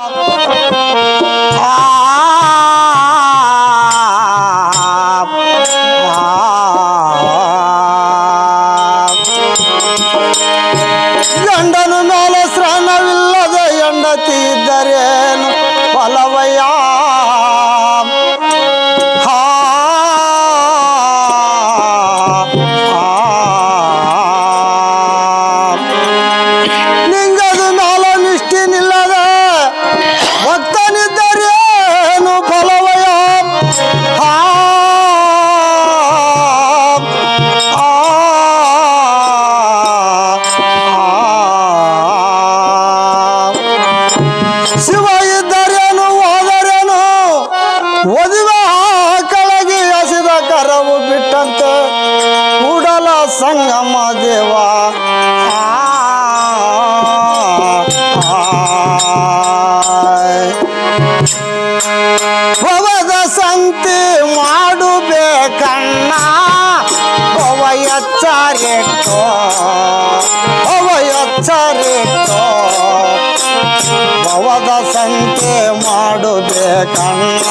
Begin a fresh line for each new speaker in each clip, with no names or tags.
Oh. Shiva ಇದ್ದರೇನು ಹೋದರೇನು ಒದಿವ ಕೆಳಗೆ ಹಸಿದ ಕರವು ಬಿಟ್ಟಂತೆ ಕೂಡಲ ಸಂಗಮ ದೇವ. ಭವದ ಸಂತಿ ಮಾಡುಬೇಕಣ್ಣ, ಭವ ಎಚ್ಚರಿಟ್ಟು. ಮಾಡುಬೇಕಣ್ಣ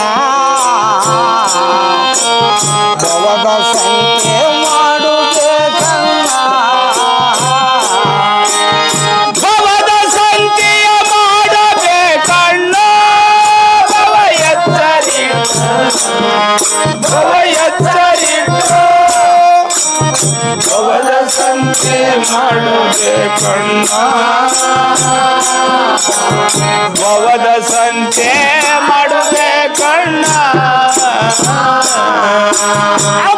ಭವದ ಮಾಡಬೇಕಣ್ಣ
ಭವದ ಸಂತೆ ಮಾಡಬೇಕಣ್ಣ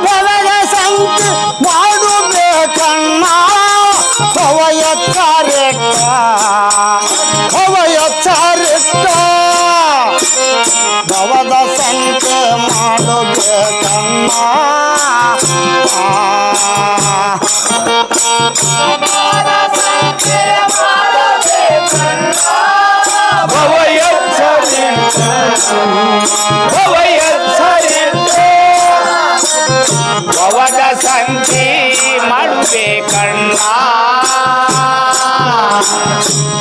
ಭವದ ಸಂತೆ ಮಾಡುಬೇಕಣ್ಣ
ಭವ ಕಾರ್ಯಕ್ಕ ಭವ ಎಚ್ಚರಿಟ್ಟ ಭವದ ಸಂತೆ ಮಾಡಬೇಕಣ್ಣ
ಭವ ಎಚ್ಚರಿಟ್ಟು ಭವ ಎಚ್ಚರಿಟ್ಟು ಭವದ ಸಂತಿ ಮಾಡಬೇಕಣ್ಣ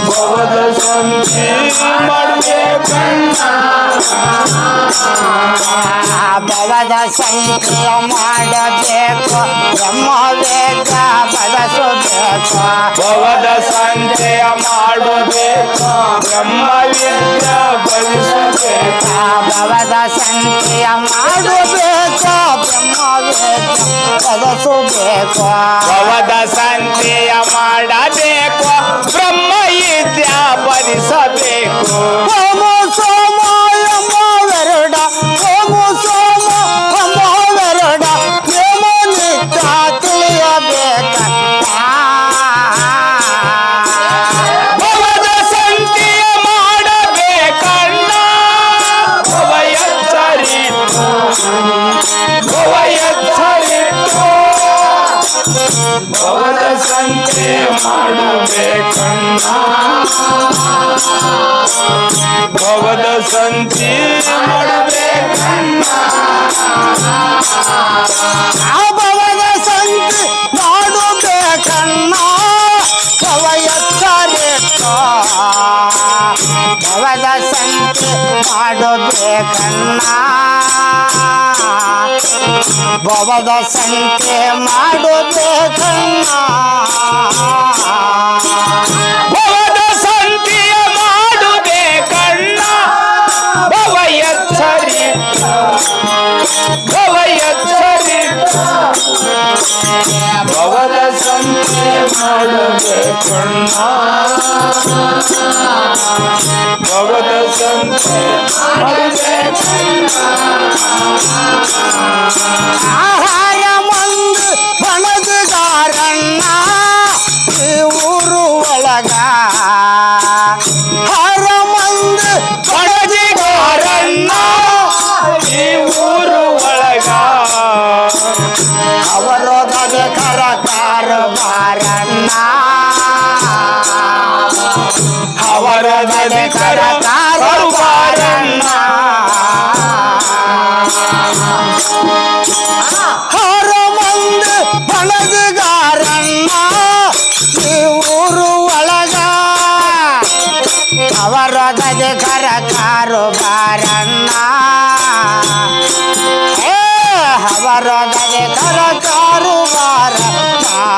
ಭವದ ಸಂತಿ ಮಾಡಬೇಕಣ್ಣ
ಭವದ ಸಂಕ್ರಿಯ ಮಾಡಬೇಕು ಬ್ರಹ್ಮವೇದ ಬದಸಬೇಕು
ಭವದ ಸಂತೆಯ ಮಾಡಬೇಕು ಬ್ರಹ್ಮವಿದ್ಯ ಬಲಿಸಬೇಕು
ಭವದ ಸಂಖ್ಯೆಯ ಮಾಡಬೇಕು ಬ್ರಹ್ಮವೇದ ಬದಸಬೇಕು
ಭವದ ಸಂಖ್ಯೆಯ ಮಾಡಬೇಕು ಬ್ರಹ್ಮ ವಿದ್ಯಾ ಭವದ ಸಂತೆ ಮಾಡಬೇಕಣ್ಣ ಭವದ ಸಂತೆ ಮಾಡಬೇಕಣ್ಣ
ಭವದ ಸಂತಿ ಮಾಡಬೇಕಣ್ಣ ಭವದ ಸಂತೆ ಮಾಡಬೇಕಣ್ಣ ಭವದ
ಸಂತೆಯ ಮಾಡಬೇಕಣ್ಣ ಭವ ಎಚ್ಚರಿಟ್ಟು ಭವ ಎಚ್ಚರಿಟ್ಟು ಭವದ ಸಂತೆ ಮಾಡಬೇಕಣ್ಣ ಭವದ ಸಂತೆ ಮಾಡಬೇಕಣ್ಣ
ಆಹಾರ ಈ ಊರು ಒಳಗ ಅವರ ಗದೆ ಕರ
ಕಾರು
ಬಾರಣ್ಣ ಏ ಅವರೊಡನೆ ಕರ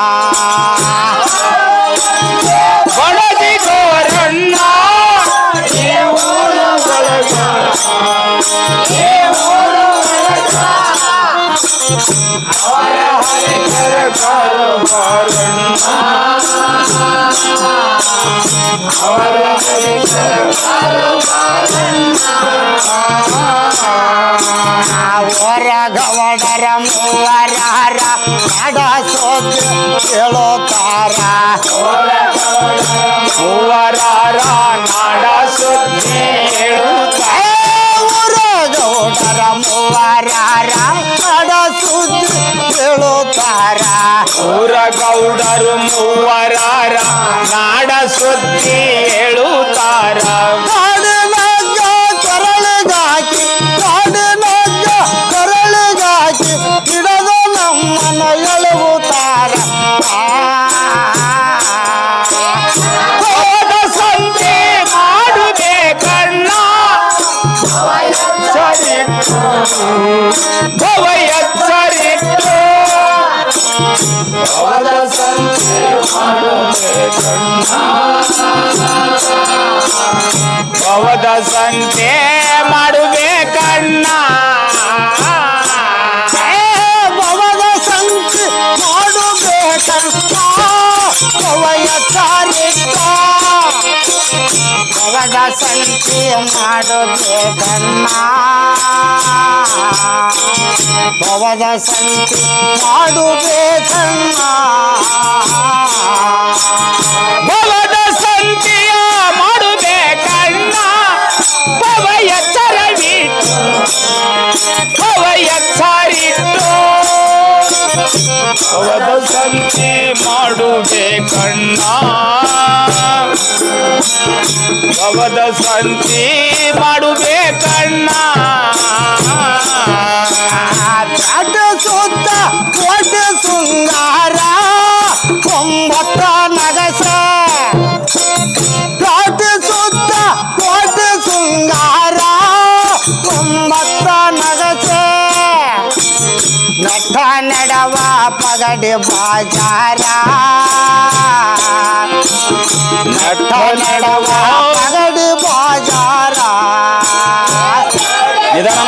ಬಡದಿ ಈ ಊರ ಒಳಗ ಅವರ ಹರಿಕರ ಕಾರುಬಾರಣ್ಣ. ಅವರ ಹರಿಕರ
ಹೊರಗವಡರ ಮೂವರಾರ ನಡ ಸೋತು ಹೇಳುತ್ತಾರ
ಮೂವರಾರ ನಾಡ ಸುದ್ದಿ ಹೇಳುತ್ತಾರೆ
ಊರಗೌಡರ ಮೂವರಾರ ನಡ ಸುದ್ದಿ ಹೇಳುತ್ತಾರ
ಊರ ಗೌಡರು ಮೂವರಾರ ನಾಡ
সত্যি
ಹೋದ ಸಂತೆ ಕಣ್ಣ. ಮಾಡಬೇಕಣ್ಣ
ಏ ಭವದ ಸಂಖ್ಯೆ ಮಾಡಬೇಕನ್ನ ಭವದ ಸಂಖ್ಯೆ ಮಾಡಬೇಕನ್ನ
ಭವದ ಭವದ ಮಾಡುವೆ ಕಣ್ಣ. ಭವದ ಸಂತೆ ಮಾಡುವೆ
ಕಣ್ಣ. ಸುತ್ತ ನಟ ನಡವ ಪಗಡೆ ಬಾಜಾರ.
ನಟ
ನಡವ ಪಗಡೆ ಬಾಜಾರ.
ನಿಧಾನ.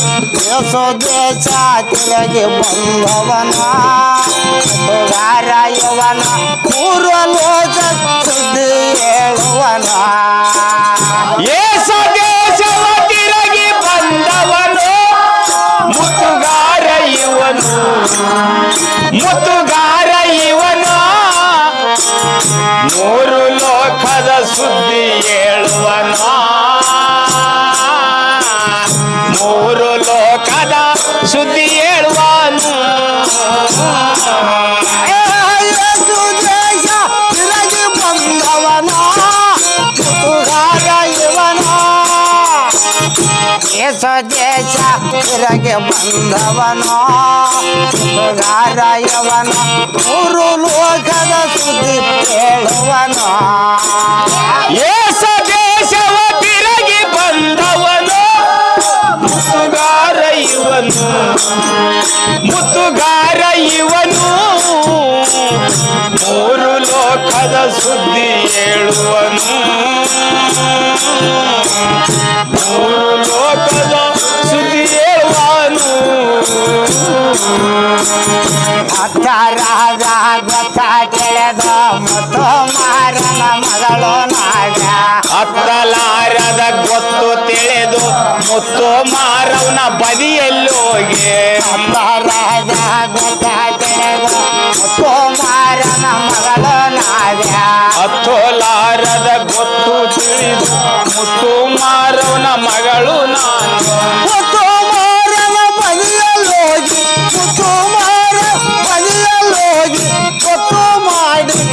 ದೇಶ ತಿರುಗಿ ಬಂದವನ ಇವನ ಪೂರ್ವ ಲೋಕ
ಸ್ವದೇಶ ಬಂದವನ ಬಂದವನೋ ಮೂರು ಲೋಕದ ಸುದ್ದಿ ಕೇಳುವನೋ.
ಏ ಸ್ವದೇಶವ ತಿರಗಿ ಬಂದವನ ಮುತ್ತುಗಾರ ಇವನು ಮುತ್ತುಗಾರ ಪದ ಸುದ್ದಿ ಹೇಳುವನು.
ಮೂರು ಲೋಕದ ಸುದ್ದಿ ಹೇಳುವನು.
ಅತ್ತ
ರಾಜ ಭಕ್ತ ಕೆಳದ ಮತ್ತು
ಮಾರನ ಮಗಳು ನಾಗ.
ಹತ್ತಲಾರದ ಗೊತ್ತು ತಿಳಿದು ಮುತ್ತು ಮಾರವನ
ಬದಿಯಲ್ಲೋಗಿ ಭಕ್ತ ರಾಜ ಗೊತ್ತ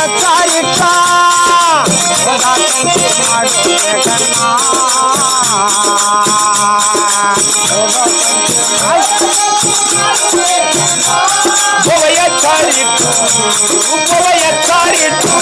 ಎತ್ತಾಯಿಟ್ಟ ಸಂಖ್ಯೆ ಮಾಡುಬೇಕಣ್ಣ
ಭವ ಎಚ್ಚರಿತು ಭವ ಎಚ್ಚರಿತು